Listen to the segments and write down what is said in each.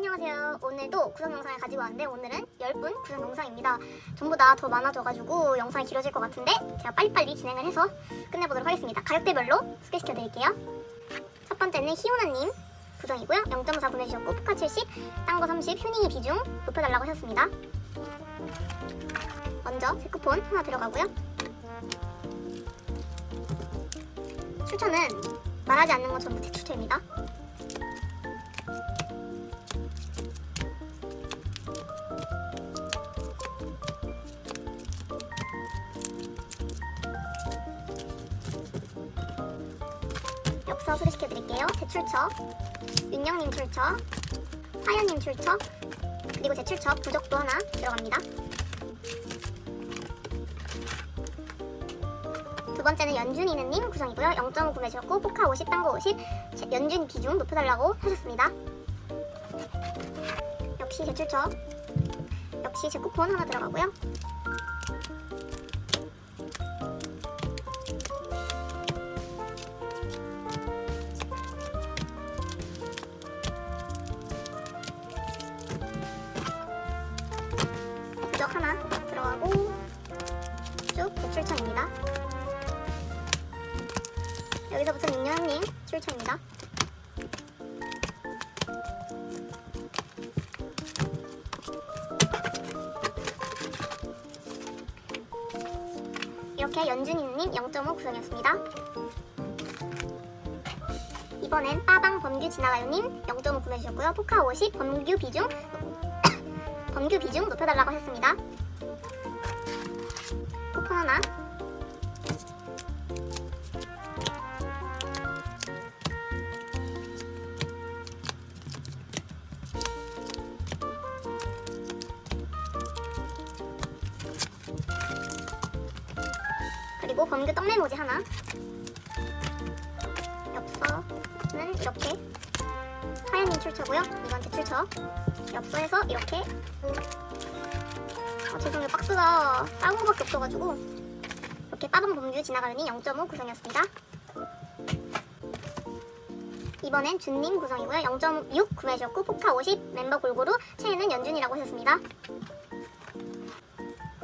안녕하세요. 오늘도 구성 영상을 가지고 왔는데 오늘은 10분 구성 영상입니다. 전부 다 더 많아져가지고 영상이 길어질 것 같은데 제가 빨리빨리 진행을 해서 끝내보도록 하겠습니다. 가격대별로 소개시켜 드릴게요. 첫 번째는 희오나님 구성이고요. 0.4 보내주셨고 포카 70, 딴거 30, 휴닝이 비중 높여달라고 하셨습니다. 먼저 세크폰 하나 들어가고요. 출처는 말하지 않는 건 전부 대출처입니다. 엽서 소개시켜 드릴게요. 대출처, 윤영님 출처, 화연님 출처, 그리고 제 출처 부적도 하나 들어갑니다. 두 번째는 연준이는님 구성이고요. 0.5 구매 주셨고 포카 50, 딴거 50, 제- 연준 비중 높여달라고 하셨습니다. 역시 제 출처, 역시 제 쿠폰 하나 들어가고요. 출처입니다. 여기서부터 민영님 출처입니다. 이렇게 연준이님 0.5 구성이었습니다. 이번엔 빠방 범규 지나가요님 0.5 구매주셨고요. 포카 50 범규 비중 범규 비중 높여달라고 하셨습니다. 하나? 그리고 범규 떡메모지 하나. 엽서는 이렇게 하연님 출처고요. 이건 제 출처 엽서에서 이렇게. 아, 죄송해요. 박스가 거밖에 없어가지고 이렇게 빠방 범규 지나가려니 0.5 구성이었습니다. 이번엔 준님 구성이고요. 0.6 구매하셨고 포카 50 멤버 골고루 최애는 연준이라고 하셨습니다.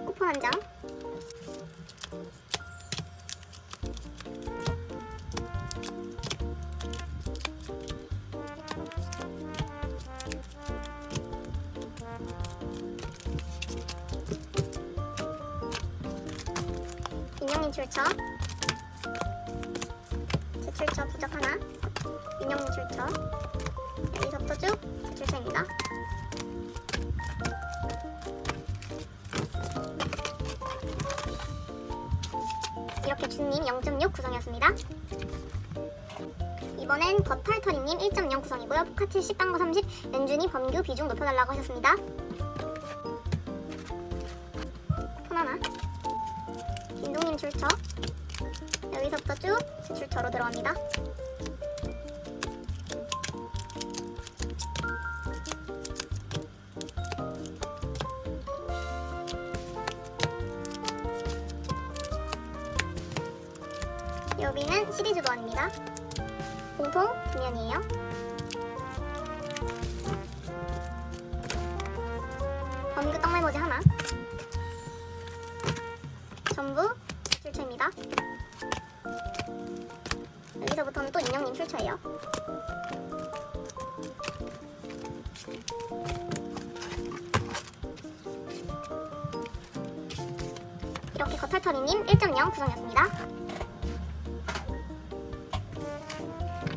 쿠폰 한 장 인형님 출처? 제 출처 부적 하나. 인형님 출처. 여기서부터 쭉제 출처입니다. 이렇게 준님 0.6 구성이었습니다. 이번엔 버탈터리님 1.0 구성이고요. 포카 70, 딴거 30, 연준이 범규 비중 높여달라고 하셨습니다 김동님 출처 여기서부터 쭉제 출처로 들어갑니다. 여기는 시리즈 도안입니다. 공통 뒷면이에요. 범규 떡메모지 하나 출처입니다. 여기서부터는 또 인형님 출처예요. 이렇게 겉털터리님 1.0 구성이었습니다.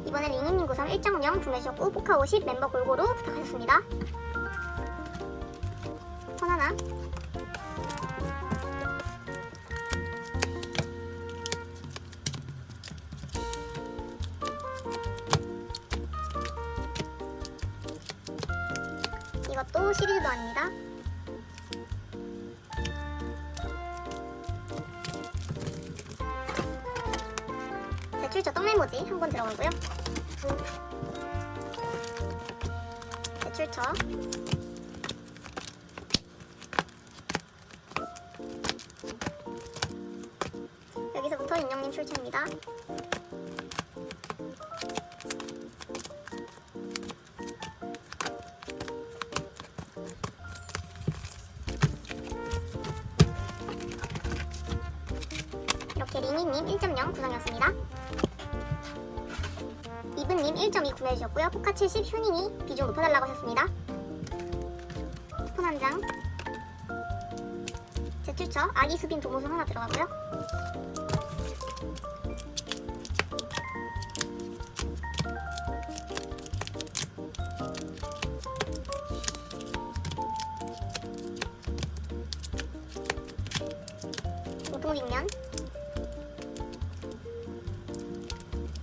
이번엔 링이님 구성 1.0 구매주셨고 포카 50 멤버 골고루 부탁하셨습니다. 이것도 시리즈도 아닙니다. 대출처 떡메모지 한 번 들어가고요. 대출처 여기서부터 인형님 출처입니다. 링이님 1.0 구성이었습니다. 이브님 1.2 구매해주셨고요. 포카 70 휴닝이 비중 높여달라고 하셨습니다. 쿠폰 한 장. 제 출처 아기 수빈 도모선 하나 들어가고요. 공통뒷면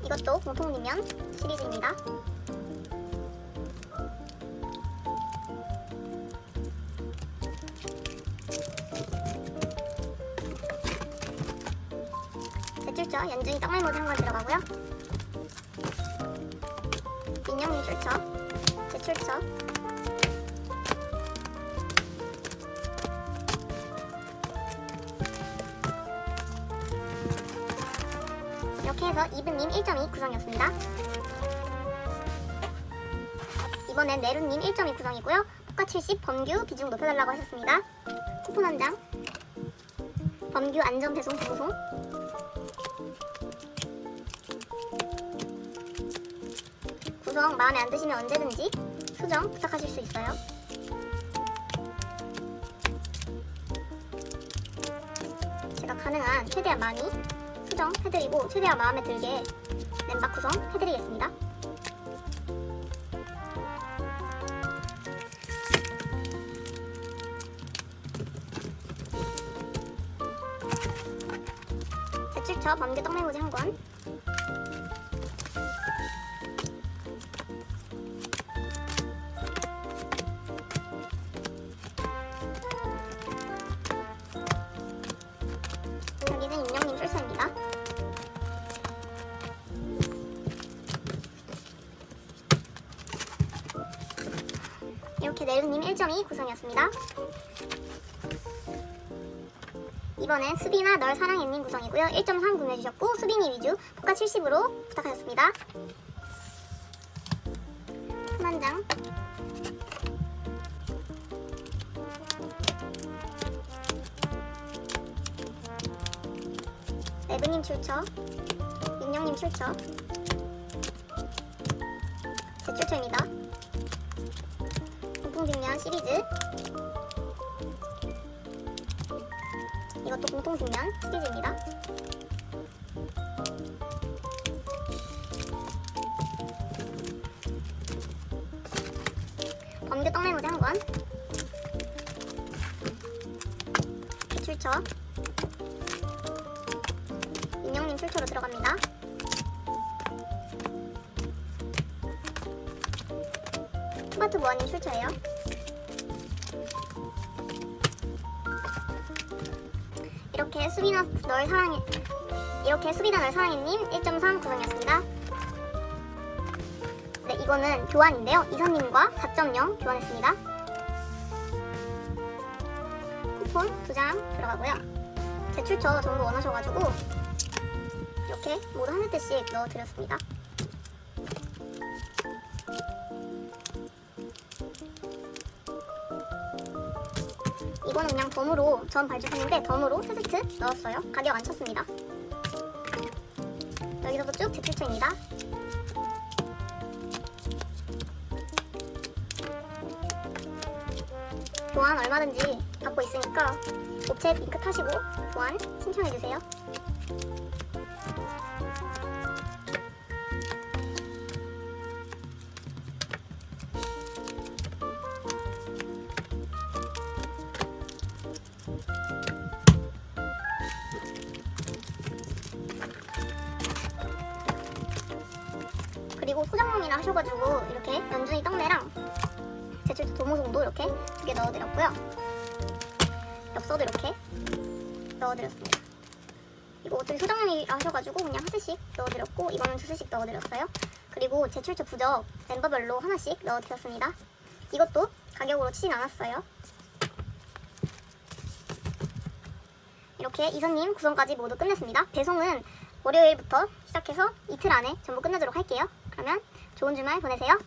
이것도 공통뒷면 시리즈입니다. 제출처 연준이 떡말 모드 한건 들어가고요. 민영이 출처, 제출처, 해서 이브님 1.2 구성이었습니다. 이번엔 네루님 1.2 구성이고요. 포카 70 범규 비중 높여달라고 하셨습니다. 쿠폰 한 장. 범규 안전 배송 방송. 구성 마음에 안 드시면 언제든지 수정 부탁하실 수 있어요. 제가 가능한 최대한 많이 수정해드리고 최대한 마음에 들게 멤버 구성해드리겠습니다. 제출처 범규 떡메모지 한 권. 이렇게 네루님 1.2 구성이었습니다. 이번엔 수빈아 널 사랑해님 구성이고요. 1.3 구매해주셨고 수빈이 위주 포카 70으로 부탁하셨습니다. 한 장. 레브님 출처, 민영님 출처, 제 출처입니다. 공통뒷면 시리즈 이것도 공통뒷면 시리즈입니다. 범규 떡메모지 한 권, 제 출처, 민영님 출처로 들어갑니다. 투바투 모아님 출처예요. 이렇게 수비나 널 사랑해 이렇게 수비나 널 사랑해님 1.3 구성이었습니다. 네, 이거는 교환인데요. 이선님과 4.0 교환했습니다. 쿠폰 두장 들어가고요. 제출처 전부 원하셔가지고 이렇게 모두 한 세트씩 넣어드렸습니다. 이거는 그냥 덤으로 전 발주했는데 덤으로 세 세트 넣었어요. 가격 안 쳤습니다. 여기서도 쭉 제출처입니다. 교환 얼마든지 받고 있으니까 옵체 링크 타시고 교환 신청해주세요. 그리고 소장용이라 하셔가지고 이렇게 연준이 떡내랑 제철 도모송도 이렇게 두 개 넣어드렸고요. 엽서도 이렇게 넣어드렸습니다. 이거 어차피 소장용이라 하셔가지고 그냥 한 세씩 넣어드렸고 이거는 두 세씩 넣어드렸어요. 그리고 제출처 부적 멤버별로 하나씩 넣어드렸습니다. 이것도 가격으로 치진 않았어요. 이렇게 이선님 구성까지 모두 끝냈습니다. 배송은 월요일부터 시작해서 이틀 안에 전부 끝내도록 할게요. 그러면 좋은 주말 보내세요.